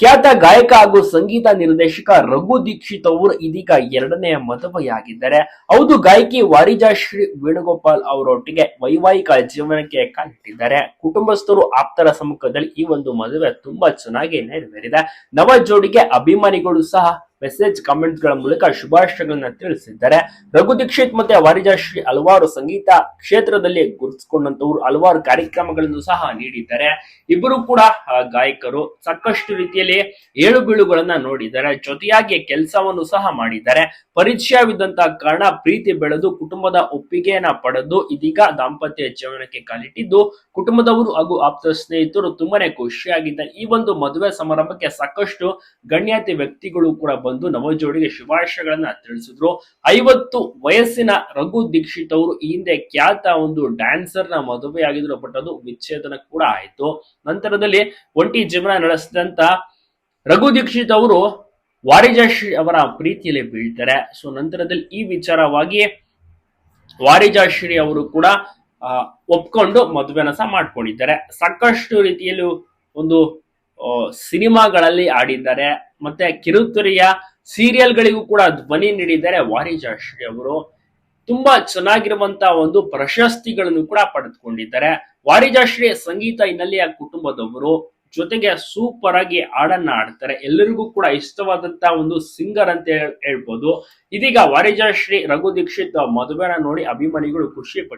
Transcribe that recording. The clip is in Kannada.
ಖ್ಯಾತ ಗಾಯಕ ಹಾಗೂ ಸಂಗೀತ ನಿರ್ದೇಶಕ ರಘು ದೀಕ್ಷಿತ್ ಅವರು ಇದೀಗ ಎರಡನೆಯ ಮದುವೆಯಾಗಿದ್ದಾರೆ. ಹೌದು, ಗಾಯಕಿ ವಾರಿಜಾ ಶ್ರೀ ವೇಣುಗೋಪಾಲ್ ಅವರೊಟ್ಟಿಗೆ ವೈವಾಹಿಕ ಜೀವನಕ್ಕೆ ಕಾಲಿಟ್ಟಿದ್ದಾರೆ. ಕುಟುಂಬಸ್ಥರು ಆಪ್ತರ ಸಮ್ಮುಖದಲ್ಲಿ ಈ ಒಂದು ಮದುವೆ ತುಂಬಾ ಚೆನ್ನಾಗಿ ನೆರವೇರಿದೆ. ನವ ಜೋಡಿಗೆ ಅಭಿಮಾನಿಗಳು ಸಹ ಮೆಸೇಜ್ ಕಾಮೆಂಟ್ಸ್ಗಳ ಮೂಲಕ ಶುಭಾಶಯಗಳನ್ನ ತಿಳಿಸಿದ್ದಾರೆ. ರಘು ದೀಕ್ಷಿತ್ ಮತ್ತೆ ವಾರಿಜಾಶ್ರೀ ಹಲವಾರು ಸಂಗೀತ ಕ್ಷೇತ್ರದಲ್ಲಿ ಗುರುತಿಸಿಕೊಂಡಂತವರು ಹಲವಾರು ಕಾರ್ಯಕ್ರಮಗಳನ್ನು ಸಹ ನೀಡಿದ್ದಾರೆ. ಇಬ್ಬರು ಕೂಡ ಗಾಯಕರು ಸಾಕಷ್ಟು ರೀತಿಯಲ್ಲಿ ಏಳು ಬೀಳುಗಳನ್ನ ನೋಡಿದ್ದಾರೆ. ಜೊತೆಯಾಗಿ ಕೆಲಸವನ್ನು ಸಹ ಮಾಡಿದ್ದಾರೆ. ಪರಿಚಯವಿದ್ದಂತಹ ಕಾರಣ ಪ್ರೀತಿ ಬೆಳೆದು ಕುಟುಂಬದ ಒಪ್ಪಿಗೆಯನ್ನ ಪಡೆದು ಇದೀಗ ದಾಂಪತ್ಯ ಜೀವನಕ್ಕೆ ಕಾಲಿಟ್ಟಿದ್ದು, ಕುಟುಂಬದವರು ಹಾಗೂ ಆಪ್ತ ಸ್ನೇಹಿತರು ತುಂಬಾನೇ ಖುಷಿಯಾಗಿದ್ದಾರೆ. ಈ ಒಂದು ಮದುವೆ ಸಮಾರಂಭಕ್ಕೆ ಸಾಕಷ್ಟು ಗಣ್ಯಾತಿ ವ್ಯಕ್ತಿಗಳು ಕೂಡ ಬಂದು ನವಜೋಡಿಗೆ ಶುಭಾಶಯಗಳನ್ನ ತಿಳಿಸಿದ್ರು. ಐವತ್ತು ವಯಸ್ಸಿನ ರಘು ದೀಕ್ಷಿತ್ ಅವರು ಈ ಹಿಂದೆ ಖ್ಯಾತ ಒಂದು ಡ್ಯಾನ್ಸರ್ನ ಮದುವೆಯಾಗಿದ್ರು, ಬಟ್ ಅದು ವಿಚ್ಛೇದನ ಕೂಡ ಆಯಿತು. ನಂತರದಲ್ಲಿ ಒಂಟಿ ಜೀವನ ನಡೆಸಿದಂತ ರಘು ದೀಕ್ಷಿತ್ ಅವರು ವಾರಿಜಾಶ್ರೀ ಅವರ ಪ್ರೀತಿಯಲ್ಲಿ ಬೀಳ್ತಾರೆ. ಸೊ ನಂತರದಲ್ಲಿ ಈ ವಿಚಾರವಾಗಿ ವಾರಿಜಾಶ್ರೀ ಅವರು ಕೂಡ ಒಪ್ಕೊಂಡು ಮದುವೆನ ಸಹ ಮಾಡ್ಕೊಂಡಿದ್ದಾರೆ. ಸಾಕಷ್ಟು ರೀತಿಯಲ್ಲೂ ಒಂದು ಸಿನಿಮಾಗಳಲ್ಲಿ ಆಡಿದ್ದಾರೆ. ಮತ್ತೆ ಕಿರುತೆರೆಯ ಸೀರಿಯಲ್ಗಳಿಗೂ ಕೂಡ ಧ್ವನಿ ನೀಡಿದ್ದಾರೆ ವಾರಿಜಾಶ್ರೀ ಅವರು. ತುಂಬಾ ಚೆನ್ನಾಗಿರುವಂತಹ ಒಂದು ಪ್ರಶಸ್ತಿಗಳನ್ನು ಕೂಡ ಪಡೆದುಕೊಂಡಿದ್ದಾರೆ. ವಾರಿಜಾಶ್ರೀ ಸಂಗೀತ ಹಿನ್ನೆಲೆಯ ಕುಟುಂಬದವರು ಜೊತೆಗೆ ಸೂಪರ್ ಆಗಿ ಹಾಡನ್ನ ಆಡ್ತಾರೆ ಎಲ್ಲರಿಗೂ ಕೂಡ ಇಷ್ಟವಾದಂತ ಒಂದು ಸಿಂಗರ್ ಅಂತ ಹೇಳ್- ಹೇಳ್ಬೋದು. ಇದೀಗ ವಾರಿಜಾಶ್ರೀ ರಘು ದೀಕ್ಷಿತ್ ಮದುವೆನ ನೋಡಿ ಅಭಿಮಾನಿಗಳು ಖುಷಿ